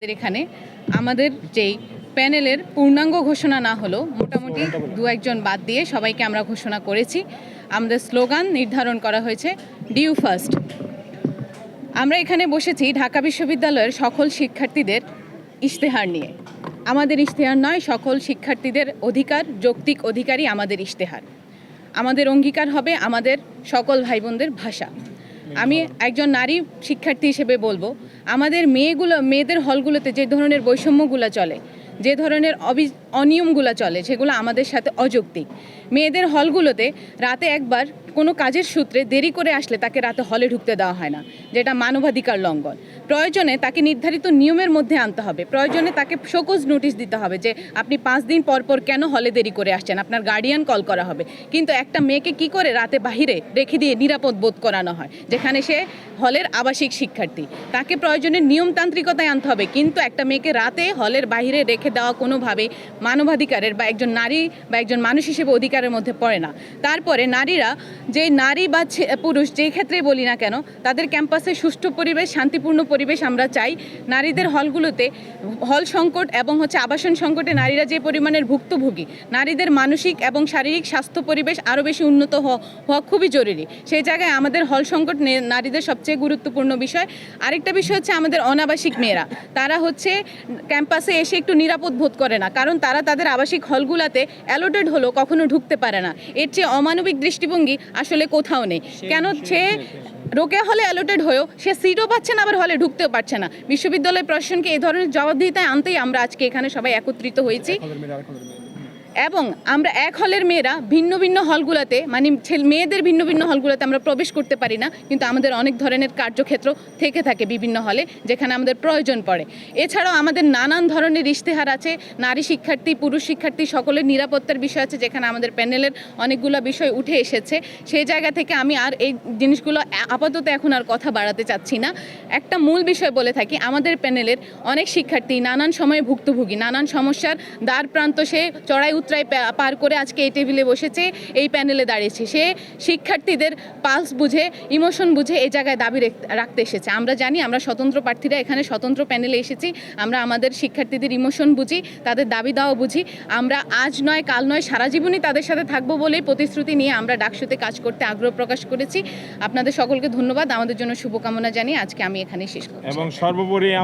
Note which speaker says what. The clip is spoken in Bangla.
Speaker 1: আমাদের এখানে, আমাদের যেই প্যানেলের পূর্ণাঙ্গ ঘোষণা না হলো মোটামুটি দু একজন বাদ দিয়ে সবাইকে আমরা ঘোষণা করেছি। আমাদের স্লোগান নির্ধারণ করা হয়েছে ডিউ ফার্স্ট আমরা এখানে বসেছি ঢাকা বিশ্ববিদ্যালয়ের সকল শিক্ষার্থীদের ইশতেহার নিয়ে। আমাদের ইশতেহার নয়, সকল শিক্ষার্থীদের অধিকার, যৌক্তিক অধিকারই আমাদের ইশতেহার। আমাদের অঙ্গীকার হবে আমাদের সকল ভাই বোনদের ভাষা। আমি একজন নারী শিক্ষার্থী হিসেবে বলব আমাদের মেয়েগুলো মেয়েদের হলগুলোতে যে ধরনের বৈষম্যগুলো চলে যে ধরনের অবি, অনিয়মগুলো চলে, সেগুলো আমাদের সাথে অযৌক্তিক। মেয়েদের হলগুলোতে রাতে একবার কোনো কাজের সূত্রে দেরি করে আসলে তাকে রাতে হলে ঢুকতে দেওয়া হয় না, যেটা মানবাধিকার লঙ্ঘন। প্রয়োজনে তাকে নির্ধারিত নিয়মের মধ্যে আনতে হবে। প্রয়োজনে তাকে শোকজ নোটিশ দিতে হবে যে, আপনি পাঁচ দিন পর পর কেন হলে দেরি করে আসছেন? আপনার গার্ডিয়ান কল করা হবে। কিন্তু একটা মেয়েকে কি করে রাতে বাহিরে রেখে দিয়ে নিরাপদ বোধ করানো হয়? যেখানে সে হলের আবাসিক শিক্ষার্থী। তাকে প্রয়োজনে নিয়মতান্ত্রিকতায় আনতে হবে, কিন্তু একটা মেয়েকে রাতে হলের বাইরে রেখে দেওয়া কোনোভাবে মানবাধিকারের বা একজন নারী বা একজন মানুষ হিসেবে অধিকারের মধ্যে পড়ে না। তারপরে নারীরা যে নারী বা পুরুষ যেই ক্ষেত্রেই বলি না কেন, তাদের ক্যাম্পাসে সুষ্ঠু পরিবেশ, শান্তিপূর্ণ পরিবেশ আমরা চাই। নারীদের হলগুলোতে হল সংকট এবং হচ্ছে আবাসন সংকটে নারীরা যে পরিমাণের ভুক্তভোগী, নারীদের মানসিক এবং শারীরিক স্বাস্থ্য পরিবেশ আরও বেশি উন্নত হওয়া খুবই জরুরি। সেই জায়গায় আমাদের হল সংকট নারীদের সবচেয়ে গুরুত্বপূর্ণ বিষয়। আরেকটা বিষয় হচ্ছে আমাদের অনাবাসিক মেয়েরা। তারা হচ্ছে ক্যাম্পাসে এসে একটু নিরাপদ বোধ করে না। কারণ তারা তাদের আবাসিক হলগুলাতে অ্যালোটেড হলো কখনো ঢুকতে পারে না। এর চেয়ে অমানবিক দৃষ্টিভঙ্গি আসলে কোথাও নেই। কেন সে রোকে হলে অ্যালোটেড হয়েও সে সিটও পাচ্ছে না আবার হলে ঢুকতেও পারছে না। বিশ্ববিদ্যালয় প্রশাসনকে এই ধরনের জবাবদিহিতায় আনতেই আমরা আজকে এখানে সবাই একত্রিত হয়েছি। এবং আমরা এক হলের মেয়েরা ভিন্ন ভিন্ন হলগুলোতে মানে ছেলে মেয়েদের ভিন্ন ভিন্ন হলগুলোতে আমরা প্রবেশ করতে পারি না, কিন্তু আমাদের অনেক ধরনের কার্যক্ষেত্র থেকে থাকে বিভিন্ন হলে, যেখানে আমাদের প্রয়োজন পড়ে। এছাড়াও আমাদের নানান ধরনের ইশতেহার আছে, নারী শিক্ষার্থী, পুরুষ শিক্ষার্থী, সকলের নিরাপত্তার বিষয় আছে, যেখানে আমাদের প্যানেলের অনেকগুলো বিষয় উঠে এসেছে। সেই জায়গা থেকে আমি আর এই জিনিসগুলো আপাতত এখন আর কথা বাড়াতে চাচ্ছি না। একটা মূল বিষয় বলে থাকি, আমাদের প্যানেলের অনেক শিক্ষার্থী নানান সময়ে ভুক্তভোগী, নানান সমস্যার দ্বার প্রান্ত সে চড়াই পা- পার করে আজকে এই টেবিলে বসেছে, এই প্যানেলে দাঁড়িয়েছে। সে শিক্ষার্থীদের পালস বুঝে, ইমোশন বুঝে এই জায়গায় দাবি রাখতে এসেছে। আমরা জানি, আমরা স্বতন্ত্র প্রার্থীরা এখানে স্বতন্ত্র প্যানেলে এসেছি, আমরা আমাদের শিক্ষার্থীদের ইমোশন বুঝি, তাদের দাবি দাওয়া বুঝি। আমরা আজ নয়, কাল নয়, সারা জীবনই তাদের সাথে থাকব বলেই প্রতিশ্রুতি নিয়ে আমরা ডাকসুতে কাজ করতে আগ্রহ প্রকাশ করেছি। আপনাদের সকলকে ধন্যবাদ। আমাদের জন্য শুভকামনা জানিয়ে আজকে আমি এখানে শেষ করছি।
Speaker 2: এবং সর্বোপরি